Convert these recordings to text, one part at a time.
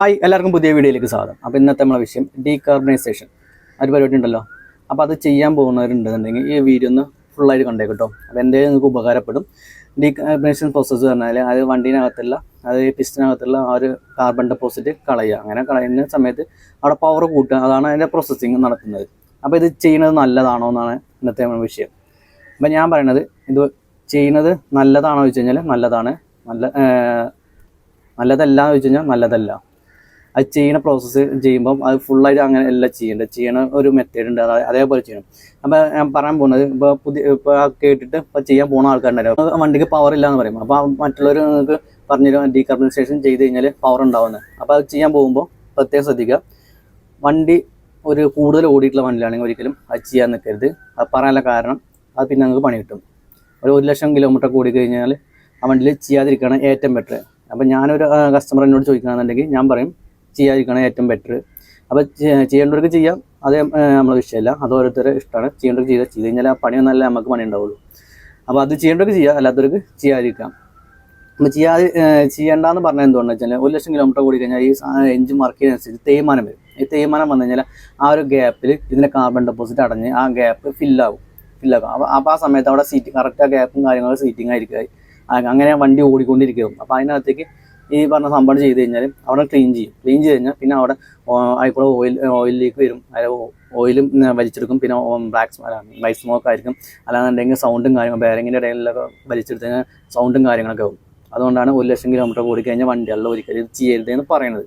Hi എല്ലാവർക്കും പുതിയ വീഡിയോയിലേക്ക് സ്വാഗതം. അപ്പോൾ ഇന്നത്തെ നമ്മളെ വിഷയം ഡീകാർബണൈസേഷൻ ഒരു പരിപാടി ഉണ്ടല്ലോ അപ്പോൾ അത് ചെയ്യാൻ പോകുന്നവരുണ്ടെന്നുണ്ടെങ്കിൽ ഈ വീഡിയോ ഒന്ന് ഫുള്ളായിട്ട് കണ്ടേ കേട്ടോ അപ്പോൾ എന്തെങ്കിലും നിങ്ങൾക്ക് ഉപകാരപ്പെടും. ഡീകാർബണൈസേഷൻ പ്രോസസ്സ് പറഞ്ഞാൽ അത് വണ്ടീനകത്തുള്ള അത് പിസ്റ്റിനകത്തുള്ള ആ ഒരു കാർബൺ ഡെപ്പോസിറ്റ് കളയുക. അങ്ങനെ കളയുന്ന സമയത്ത് അവിടെ പവർ കൂട്ടുക. അതാണ് അതിന്റെ പ്രോസസ്സിങ് നടത്തുന്നത്. അപ്പോൾ ഇത് ചെയ്യുന്നത് നല്ലതാണോ എന്നാണ് ഇന്നത്തെ നമ്മുടെ വിഷയം. അപ്പോൾ ഞാൻ പറയണത് ഇത് ചെയ്യുന്നത് നല്ലതാണോ ചോദിച്ചു കഴിഞ്ഞാൽ നല്ലതാണ്. നല്ല നല്ലതല്ല എന്ന് വെച്ച് കഴിഞ്ഞാൽ നല്ലതല്ല. അത് ചെയ്യുന്ന പ്രോസസ്സ് ചെയ്യുമ്പം അത് ഫുള്ളായിട്ട് അങ്ങനെ എല്ലാം ചെയ്യേണ്ടത് ചെയ്യണ ഒരു മെത്തേഡ് ഉണ്ട്. അതാ- അതേപോലെ ചെയ്യണം. അപ്പം ഞാൻ പറയാൻ പോകുന്നത് ഇപ്പോൾ പുതിയ ഇപ്പോൾ കേട്ടിട്ട് ഇപ്പോൾ ചെയ്യാൻ പോകുന്ന ആൾക്കാരുണ്ടായിരുന്നു വണ്ടിക്ക് പവർ ഇല്ല എന്ന് പറയും അപ്പോൾ മറ്റുള്ളവർ നിങ്ങൾക്ക് പറഞ്ഞു ഡീകാർബണൈസേഷൻ ചെയ്ത് കഴിഞ്ഞാൽ പവർ ഉണ്ടാവുന്നത് അപ്പോൾ അത് ചെയ്യാൻ പോകുമ്പോൾ പ്രത്യേകം ശ്രദ്ധിക്കുക. വണ്ടി ഒരു കൂടുതൽ ഓടിയിട്ടുള്ള വണ്ടിയിലാണെങ്കിൽ ഒരിക്കലും അത് ചെയ്യാൻ നിൽക്കരുത്. അത് പറയാനുള്ള കാരണം അത് പിന്നെ നിങ്ങൾക്ക് പണി കിട്ടും. ഒരു ഒരു ലക്ഷം കിലോമീറ്റർ കൂടി കഴിഞ്ഞാൽ ആ വണ്ടിയിൽ ചെയ്യാതിരിക്കുകയാണ് ഏറ്റവും ബെറ്റർ അപ്പം ഞാനൊരു കസ്റ്റമർ എന്നോട് ചോദിക്കുകയാണെന്നുണ്ടെങ്കിൽ ഞാൻ പറയും ചെയ്യാതിരിക്കുകയാണ് ഏറ്റവും ബെറ്റർ അപ്പോൾ ചെയ്യേണ്ടവർക്ക് ചെയ്യാം. അത് നമ്മളെ വിഷയമല്ല. അത് ഓരോരുത്തരുടെ ഇഷ്ടമാണ് ചെയ്യേണ്ടവർക്ക് ചെയ്താൽ ചെയ്ത് കഴിഞ്ഞാൽ ആ പണി നല്ല നമുക്ക് പണി ഉണ്ടാവുള്ളൂ അപ്പോൾ അത് ചെയ്യേണ്ടവർക്ക് ചെയ്യാം. അല്ലാത്തവർക്ക് ചെയ്യാതിരിക്കാം. അപ്പോൾ ചെയ്യാതെ ചെയ്യണ്ടെന്ന് പറഞ്ഞാൽ എന്തുകൊണ്ടെന്ന് വെച്ചാൽ ഒരു ലക്ഷം കിലോമീറ്റർ കൂടി കഴിഞ്ഞാൽ ഈ എഞ്ചിൻ വർക്ക് ചെയ്യുന്നതനുസരിച്ച് തേയ്മാനം വരും. ഈ തേയ്മാനം വന്നു കഴിഞ്ഞാൽ ആ ഒരു ഗ്യാപ്പിൽ ഇതിന്റെ കാർബൺ ഡെപ്പോസിറ്റ് അടഞ്ഞ് ആ ഗ്യാപ്പ് ഫില്ലാകും ഫില്ലാകും അപ്പോൾ അപ്പോൾ ആ സമയത്ത് അവിടെ സീറ്റ് കറക്റ്റ് ആ ഗ്യാപ്പും കാര്യങ്ങളും സീറ്റിംഗ് ആയിരിക്കും. അങ്ങനെ വണ്ടി ഓടിക്കൊണ്ടിരിക്കും. അപ്പോൾ അതിനകത്തേക്ക് ഈ പറഞ്ഞ സംഭവം ചെയ്ത് കഴിഞ്ഞാൽ അവിടെ ക്ലീൻ ചെയ്യും. ക്ലീൻ ചെയ്ത് കഴിഞ്ഞാൽ പിന്നെ അവിടെ ആയിക്കൂടെ ഓയിൽ ഓയിലിലേക്ക് വരും. അതിൽ ഓയിലും വലിച്ചെടുക്കും. പിന്നെ ബ്ലാക്ക് വൈറ്റ് സ്മോക്ക് ആയിരിക്കും. അല്ലാന്നുണ്ടെങ്കിൽ സൗണ്ടും കാര്യങ്ങളും ബാരിങ്ങിന്റെ ഇടയിലൊക്കെ വലിച്ചെടുത്ത് കഴിഞ്ഞാൽ സൗണ്ടും കാര്യങ്ങളൊക്കെ ആവും. അതുകൊണ്ടാണ് ഒരു ലക്ഷം കിലോമീറ്റർ കൂടി കഴിഞ്ഞാൽ വണ്ടികളിൽ ഒരിക്കലും ഇത് ചെയ്യരുത് എന്ന് പറയുന്നത്.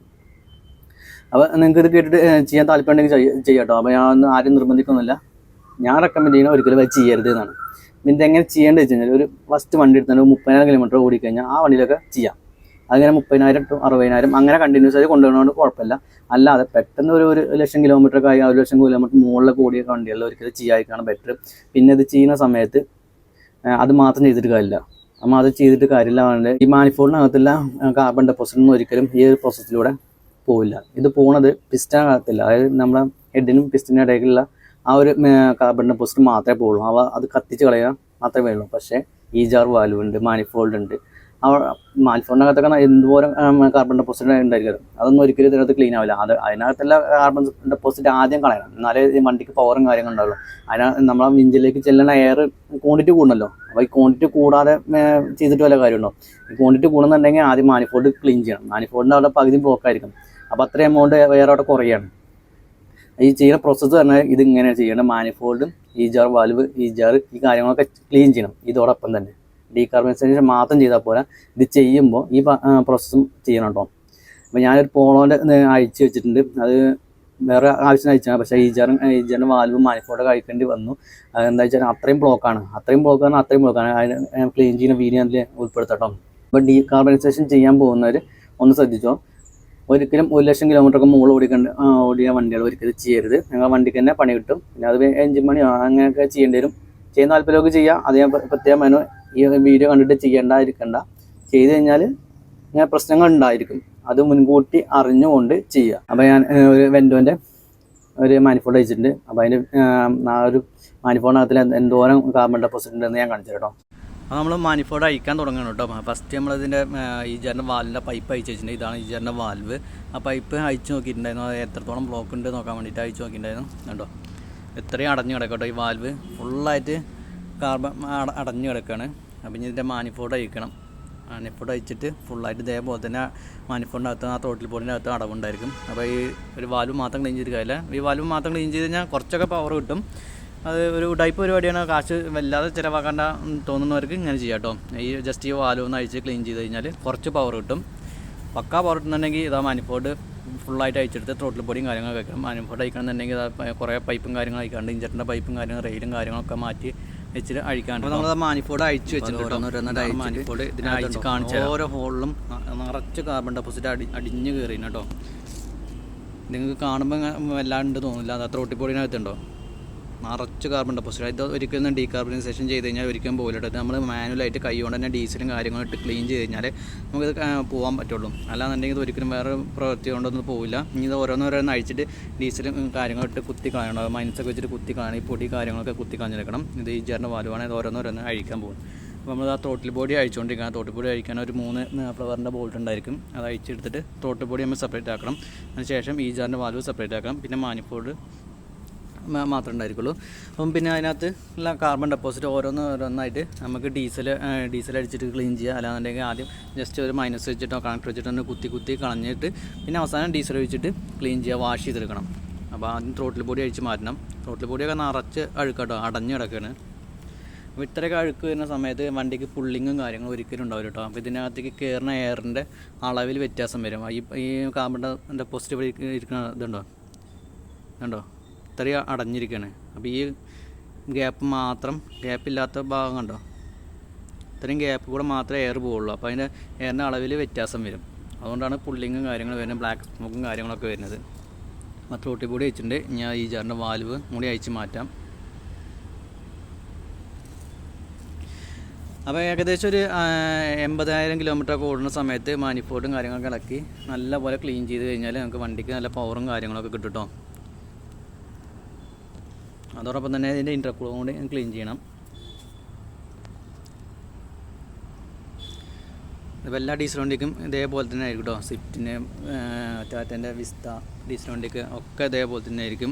അപ്പോൾ നിങ്ങൾക്ക് ഇത് കേട്ടിട്ട് ചെയ്യാൻ താല്പര്യം ഉണ്ടെങ്കിൽ ചെയ്യാം കേട്ടോ അപ്പോൾ ഞാൻ ആരും നിർബന്ധിക്കുന്നില്ല. ഞാൻ റെക്കമെൻഡ് ചെയ്യുന്ന ഒരിക്കലും അത് ചെയ്യരുത് എന്നാണ്. പിന്നെ എങ്ങനെ ചെയ്യേണ്ടത് വെച്ച് കഴിഞ്ഞാൽ ഒരു ഫസ്റ്റ് വണ്ടി എടുത്താൽ മുപ്പതിനായിരം കിലോമീറ്റർ ഓടിക്കഴിഞ്ഞാൽ ആ വണ്ടിയിലൊക്കെ ചെയ്യാം. അങ്ങനെ മുപ്പതിനായിരം ടു അറുപതിനായിരം അങ്ങനെ കണ്ടിന്യൂസ് ആയി കൊണ്ടുപോകുന്നതുകൊണ്ട് കുഴപ്പമില്ല. അല്ലാതെ പെട്ടെന്ന് ഒരു ഒരു ലക്ഷം കിലോമീറ്റർ ആയി ഒരു ലക്ഷം കിലോമീറ്റർ മുകളിലെ കൂടിയ വണ്ടികളിൽ ഒരിക്കലും ചെയ്യാതിരിക്കുകയാണ് ബെറ്റർ പിന്നെ ഇത് ചെയ്യുന്ന സമയത്ത് അത് മാത്രം ചെയ്തിട്ട് കാര്യമില്ല. നമ്മൾ അത് ചെയ്തിട്ട് കാര്യമില്ല ഈ മാനിഫോളിനകത്തുള്ള കാർബൺ ഡെപ്പോസിറ്റ് ഒന്നും ഒരിക്കലും ഈ ഒരു പ്രോസസ്സിലൂടെ പോവില്ല. ഇത് പോണത് പിസ്റ്റനകത്തില്ല അതായത് നമ്മുടെ ഹെഡിനും പിസ്റ്റിനും ഇടയിലുള്ള ആ ഒരു കാർബൺ ഡെപ്പോസിറ്റ് മാത്രമേ പോകുള്ളൂ അവ അത് കത്തിച്ച് കളയാൻ മാത്രമേ ഉള്ളൂ. പക്ഷേ ഈ ജാർ വാൽവ് ഉണ്ട് മാനിഫോൾഡ് ഉണ്ട്. അവ മാനിഫോൾഡിനകത്തൊക്കെ എന്തോരം കാർബൺ ഡെപ്പോസിറ്റ് ഉണ്ടായിരിക്കും അതൊന്നും ഒരിക്കലും ഇതിനകത്ത് ക്ലീൻ ആവില്ല. അത് അതിനകത്തുള്ള കാർബൺ ഡെപ്പോസിറ്റ് ആദ്യം കളയണം. എന്നാലേ ഈ വണ്ടിക്ക് പവറും കാര്യങ്ങളും ഉണ്ടാവുള്ളൂ. അതിനകത്ത് നമ്മളെ ഇഞ്ചിലേക്ക് ചെല്ലുന്ന എയർ ക്വാണ്ടിറ്റി കൂടണല്ലോ അപ്പോൾ ഈ ക്വാണ്ടിറ്റി കൂടാതെ ചെയ്തിട്ട് വല്ല കാര്യമുണ്ടോ? ഈ ക്വാണ്ടിറ്റി കൂടുന്നുണ്ടെങ്കിൽ ആദ്യം മാനിഫോൾഡ് ക്ലീൻ ചെയ്യണം. മാനിഫോൾഡിന്റെ അവിടെ പകുതി ബ്ലോക്ക് ആയിരിക്കും അപ്പോൾ അത്രയും എമൗണ്ട് വേറെ അവിടെ കുറയാണ്. ഈ ചെയ്യുന്ന പ്രോസസ്സ് തന്നെ ഇത് ഇങ്ങനെയാണ് ചെയ്യേണ്ടത് മാനിഫോൾഡും ഈ ജാർ വാൽവ് ഈ ജാർ ഈ കാര്യങ്ങളൊക്കെ ക്ലീൻ ചെയ്യണം. ഇതോടൊപ്പം തന്നെ. ഡീകാർബണൈസേഷൻ മാത്രം ചെയ്താൽ പോരാ. ഇത് ചെയ്യുമ്പോൾ ഈ പ്രോസസ്സും ചെയ്യണം കേട്ടോ അപ്പോൾ ഞാനൊരു പോളോന്റെ അയച്ചു വെച്ചിട്ടുണ്ട്. അത് വേറെ ആവശ്യം അയച്ചാൽ പക്ഷേ ഈ ജാറും ഈ ജാറിന്റെ വാൽവും മാനിഫോൾഡ് കഴിക്കേണ്ടി വന്നു. അതെന്താ വെച്ചാൽ അത്രയും ബ്ലോക്കാണ് അത്രയും ബ്ലോക്കാണ് അത്രയും ബ്ലോക്കാണ് അതിന് ക്ലീൻ ചെയ്യുന്ന വീഡിയോ അതിൽ ഉൾപ്പെടുത്തട്ടോ. അപ്പോൾ ഡീകാർബണൈസേഷൻ ചെയ്യാൻ പോകുന്നവർ ഒന്ന് ശ്രദ്ധിച്ചോ. ഒരിക്കലും ഒരു ലക്ഷം കിലോമീറ്റർ ഒക്കെ മുകളിൽ ഓടിക്കേണ്ട ഓടിയ വണ്ടികൾ ഒരിക്കലും ചെയ്യരുത്. നിങ്ങൾ വണ്ടിക്ക് തന്നെ പണി കിട്ടും. പിന്നെ അത് എഞ്ചിൻ പണിയോ അങ്ങനെയൊക്കെ ചെയ്യേണ്ടി വരും. ചെയ്യുന്ന താല്പര്യമൊക്കെ ചെയ്യാം. അത് ഞാൻ പ്ര- പ്രത്യേകം ഈ വീഡിയോ കണ്ടിട്ട് ചെയ്യേണ്ടായിരിക്കണ്ട ചെയ്തു കഴിഞ്ഞാൽ ഇങ്ങനെ പ്രശ്നങ്ങൾ ഉണ്ടായിരിക്കും. അത് മുൻകൂട്ടി അറിഞ്ഞുകൊണ്ട് ചെയ്യുക. അപ്പോൾ ഞാൻ ഒരു വെൻഡോന്റെ ഒരു മാനിഫോൾഡ് അയച്ചിട്ടുണ്ട് അപ്പോൾ അതിന്റെ ആ ഒരു മാനിഫോൾഡിനകത്തിൽ എന്തോരം കാർബൺ ഡെപ്പോസിറ്റ് ഉണ്ടെന്ന് ഞാൻ കാണിച്ചു കേട്ടോ അപ്പോൾ നമ്മൾ മാനിഫോൾഡ് അയക്കാൻ തുടങ്ങണം കേട്ടോ ഫസ്റ്റ് നമ്മളിതിന്റെ ഈ ജറിന്റെ വാലിന്റെ പൈപ്പ് അയച്ചു വെച്ചിട്ടുണ്ട്. ഇതാണ് ഈ ജറിന്റെ വാൽവ് ആ പൈപ്പ് അയച്ചു നോക്കിയിട്ടുണ്ടായിരുന്നു. അത് എത്രത്തോളം ബ്ലോക്ക് ഉണ്ട് നോക്കാൻ വേണ്ടിയിട്ട് അയച്ചു നോക്കിയിട്ടുണ്ടായിരുന്നു. കേട്ടോ എത്രയും അടഞ്ഞു കിടക്കട്ടോ ഈ വാൽവ് ഫുള്ളായിട്ട് കാർബൺ അട- അടഞ്ഞു കിടക്കുകയാണ് അപ്പം ഇനി ഇതിന്റെ മാനിഫോൾഡ് അയക്കണം മാനിഫോൾഡ് അയച്ചിട്ട് ഫുള്ളായിട്ട് ഇതേപോലെ തന്നെ മാനിഫോളിന്റെ അകത്ത് ആ തോട്ടിൽ പോളിന്റെ അകത്ത് അടവുണ്ടായിരിക്കും അപ്പോൾ ഈ ഒരു വാൽവ് മാത്രം ക്ലീൻ ചെയ്ത് കാര്യമില്ല ഈ വാൽവ് മാത്രം ക്ലീൻ ചെയ്ത് കഴിഞ്ഞാൽ കുറച്ചൊക്കെ പവർ കിട്ടും. അത് ഒരു ടൈപ്പ് പരിപാടിയാണ്. കാശ് വല്ലാതെ ചിലവാക്കേണ്ട തോന്നുന്നവർക്ക് ഇങ്ങനെ ചെയ്യാം കേട്ടോ. ഈ ജസ്റ്റ് ഈ വാൽവ് ഒന്ന് അഴിച്ച് ക്ലീൻ ചെയ്ത് കഴിഞ്ഞാൽ കുറച്ച് പവർ കിട്ടും. പക്കാ പവർ കിട്ടുന്നുണ്ടെങ്കിൽ ഇതാ മാനിഫോൾഡ് ഫുള്ളായിട്ട് അയച്ചെടുത്ത് ത്രോട്ടിൽ പൊടിയും കാര്യങ്ങളൊക്കെ വെക്കണം മാനിഫോൾഡ് അയക്കണമെന്നുണ്ടെങ്കിൽ കുറേ പൈപ്പും കാര്യങ്ങളും അയക്കാണ്ട് ഇഞ്ചറിന്റെ പൈപ്പും കാര്യങ്ങളും റെയിലും കാര്യങ്ങളൊക്കെ മാറ്റി വെച്ചിട്ട് അഴിക്കാണ്ട് നമ്മൾ മാനിഫോൾഡ് അയച്ചു വെച്ചിട്ടുണ്ട് മാനിഫോർഡ് കാണിച്ച ഓരോ ഹോളിലും നിറച്ച് കാർബൺ ഡെപ്പോസിറ്റ് അടി അടിഞ്ഞ് കയറിയിട്ടോ നിങ്ങൾക്ക് കാണുമ്പോൾ വല്ലാണ്ട് തോന്നില്ല അത് ത്രോട്ടി പൊടിനകത്തുണ്ടോ നിറച്ച് കാർബൺ ഡെപ്പോസിറ്റ് ഇത് ഒരിക്കലും ഡീകാർബണൈസേഷൻ ചെയ്ത് കഴിഞ്ഞാൽ ഒരിക്കലും പോകില്ല നമ്മൾ മാനുവലായിട്ട് കൈ കൊണ്ട് തന്നെ ഡീസലും കാര്യങ്ങളും ഇട്ട് ക്ലീൻ ചെയ്ത് കഴിഞ്ഞാൽ നമുക്കിത് പോകാൻ പറ്റുള്ളൂ. അല്ലാന്നുണ്ടെങ്കിൽ ഇത് ഒരിക്കലും വേറെ പ്രവൃത്തി കൊണ്ടൊന്നും പോവില്ല. ഇനി ഇത് ഓരോന്നോരോന്ന് അഴിച്ചിട്ട് ഡീസലും കാര്യങ്ങളും ഇട്ട് കുത്തി കളയണം. മൈനസൊക്കെ വെച്ചിട്ട് കുത്തി കളയണം. ഈ പൊടി കാര്യങ്ങളൊക്കെ കുത്തി കളഞ്ഞെടുക്കണം. ഇത് ഈ ചേർന്ന വാലുവാണ്. ഇത് ഓരോന്നോരോന്ന് അഴിക്കാൻ പോകും അപ്പോൾ നമ്മൾ ആ തോട്ടിൽ ബോഡി അഴിച്ചുകൊണ്ടിരിക്കണം തോട്ടിൽ ബോഡി അഴിക്കാൻ ഒരു മൂന്ന് ഫ്ലവറിന്റെ ബോൾട്ട് ഉണ്ടായിരിക്കും. അത് അഴിച്ചെടുത്തിട്ട് തോട്ടിൽ ബോഡി നമ്മൾ സെപ്പറേറ്റ് ആക്കണം. അതിനുശേഷം ഈ ജാറിന്റെ വാൽവ് സെപ്പറേറ്റ് ആക്കണം. പിന്നെ മാനിഫോൾഡ് മ- മാത്രമേ ഉണ്ടായിരിക്കുള്ളൂ. അപ്പം പിന്നെ അതിനകത്ത് ഉള്ള കാർബൺ ഡെപ്പോസിറ്റ് ഓരോന്ന് ഓരോന്നായിട്ട് നമുക്ക് ഡീസൽ ഡീസൽ അടിച്ചിട്ട് ക്ലീൻ ചെയ്യുക. അല്ലാന്നുണ്ടെങ്കിൽ ആദ്യം ജസ്റ്റ് ഒരു മൈനസ് വെച്ചിട്ടോ കണക്ട് വെച്ചിട്ടോ ഒന്ന് കുത്തി കുത്തി കളഞ്ഞിട്ട് പിന്നെ അവസാനം ഡീസൽ ഒഴിച്ചിട്ട് ക്ലീൻ ചെയ്യുക വാഷ് ചെയ്തെടുക്കണം. അപ്പോൾ ആദ്യം ത്രോട്ടിൽ പൊടി അഴിച്ച് മാറ്റണം. ത്രോട്ടിൽ പൊടിയൊക്കെ നിറച്ച് അഴുക്കാട്ടോ അടഞ്ഞ് കിടക്കുകയാണ് അപ്പോൾ ഇത്രയൊക്കെ അഴുക്ക് വരുന്ന സമയത്ത് വണ്ടിക്ക് പുള്ളിങ്ങും കാര്യങ്ങളും ഒരിക്കലും ഉണ്ടാവില്ല കേട്ടോ അപ്പോൾ ഇതിനകത്തേക്ക് കയറുന്ന എയറിന്റെ അളവിൽ വ്യത്യാസം വരും. ഈ ഈ കാർബൺ ഡെപ്പോസിറ്റ് ഇരിക്കുന്ന ഇതുണ്ടോ? കണ്ടോ ഇത്രയും അടഞ്ഞിരിക്കുകയാണ് അപ്പോൾ ഈ ഗ്യാപ്പ് മാത്രം ഗ്യാപ്പില്ലാത്ത ഭാഗം കണ്ടോ? ഇത്രയും ഗ്യാപ്പ് കൂടെ മാത്രമേ എയർ പോവുള്ളൂ. അപ്പോൾ അതിന്റെ എയറിന്റെ അളവിൽ വ്യത്യാസം വരും. അതുകൊണ്ടാണ് പുള്ളിങ്ങും കാര്യങ്ങളും വരുന്നത് ബ്ലാക്ക് സ്മോക്കും കാര്യങ്ങളൊക്കെ വരുന്നത്. മറ്റു ത്രോട്ടി പൊടി വെച്ചിട്ടുണ്ട്. ഞാൻ ഈ ജാറിന്റെ വാൽവ് മുടി അയച്ച് മാറ്റാം. അപ്പോൾ ഏകദേശം ഒരു എൺപതിനായിരം കിലോമീറ്റർ ഒക്കെ ഓടുന്ന സമയത്ത് മാനിഫോർഡും കാര്യങ്ങളൊക്കെ ഇളക്കി നല്ലപോലെ ക്ലീൻ ചെയ്ത് കഴിഞ്ഞാൽ നമുക്ക് വണ്ടിക്ക് നല്ല പവറും കാര്യങ്ങളൊക്കെ കിട്ടും കേട്ടോ അതോടൊപ്പം തന്നെ ഇതിന്റെ ഇന്റർകൂളും കൂടി ക്ലീൻ ചെയ്യണം. ഇപ്പോൾ എല്ലാ ഡീസൽ വണ്ടിക്കും ഇതേപോലെ തന്നെ ആയിരിക്കും കേട്ടോ സ്വിഫ്റ്റിന് ടാറ്റന്റെ വിസ്ത ഡീസൽ വണ്ടിക്ക് ഒക്കെ ഇതേപോലെ തന്നെ ആയിരിക്കും.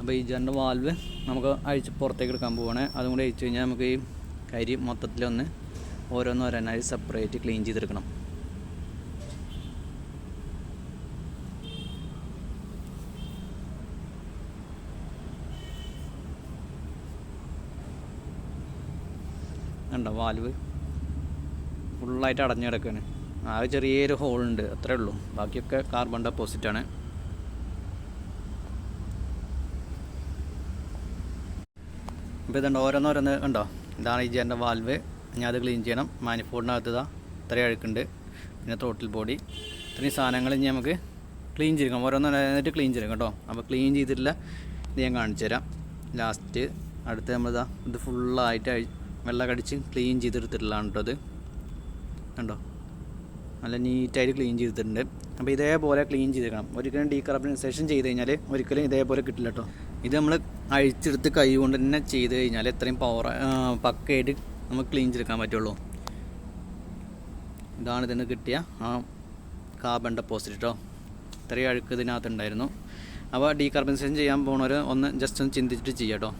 അപ്പോൾ ഈ ജറിന്റെ വാൽവ് നമുക്ക് അഴിച്ച് പുറത്തേക്ക് എടുക്കാൻ പോവുകയാണ് അതും കൂടി അഴിച്ച് കഴിഞ്ഞാൽ നമുക്ക് ഈ കരി മൊത്തത്തിലൊന്ന് ഓരോന്നോരോന്നായി സെപ്പറേറ്റ് ക്ലീൻ ചെയ്തെടുക്കണം. കണ്ടോ വാൽവ് ഫുള്ളായിട്ട് അടഞ്ഞു കിടക്കുകയാണ് ആകെ ചെറിയൊരു ഹോളുണ്ട് അത്രേ ഉള്ളൂ. ബാക്കിയൊക്കെ കാർബൺ ഡെപ്പോസിറ്റാണ് അപ്പോൾ ഇതുണ്ട് ഓരോന്നോരോന്ന് കണ്ടോ? ഇതാണ് ഈ ജെന്റെ വാൽവ് ഞാൻ അത് ക്ലീൻ ചെയ്യണം. മാനിഫോൾഡിനകത്ത് ഇതാ ഇത്രയും അഴുക്കുണ്ട്. പിന്നെ തോട്ടിൽ ബോഡി ഇത്രയും സാധനങ്ങൾ ഇനി നമുക്ക് ക്ലീൻ ചെയ്യണം. ഓരോന്നോരോന്നായിട്ട് ക്ലീൻ ചെയ്യണം കേട്ടോ. അപ്പോൾ ക്ലീൻ ചെയ്തിട്ടില്ല ഇത് ഞാൻ കാണിച്ചു തരാം. ലാസ്റ്റ് അടുത്ത് നമ്മളിതാ ഇത് ഫുള്ളായിട്ട് വെള്ളം കടിച്ച് ക്ലീൻ ചെയ്തെടുത്തിട്ടുള്ളതാണ് കേട്ടോ അത് കണ്ടോ? നല്ല നീറ്റായിട്ട് ക്ലീൻ ചെയ്തിട്ടുണ്ട്. അപ്പോൾ ഇതേപോലെ ക്ലീൻ ചെയ്തേക്കണം. ഒരിക്കലും ഡീ ഡീകാർബണൈസേഷൻ ചെയ്ത് കഴിഞ്ഞാൽ ഒരിക്കലും ഇതേപോലെ കിട്ടില്ല കേട്ടോ. ഇത് നമ്മൾ അഴിച്ചെടുത്ത് കൈ കൊണ്ട് തന്നെ ചെയ്ത് കഴിഞ്ഞാൽ എത്രയും പവർ പക്കയായിട്ട് നമുക്ക് ക്ലീൻ ചെയ്തെടുക്കാൻ പറ്റുള്ളൂ. ഇതാണ് ഇതിന് കിട്ടിയ ആ കാർബൺ ഡെപ്പോസിറ്റ് കേട്ടോ ഇത്രയും അഴുക്ക് ഇതിനകത്തുണ്ടായിരുന്നു അപ്പോൾ ഡീകാർബണൈസേഷൻ ചെയ്യാൻ പോണവർ ഒന്ന് ജസ്റ്റ് ഒന്ന് ചിന്തിച്ചിട്ട് ചെയ്യാം കേട്ടോ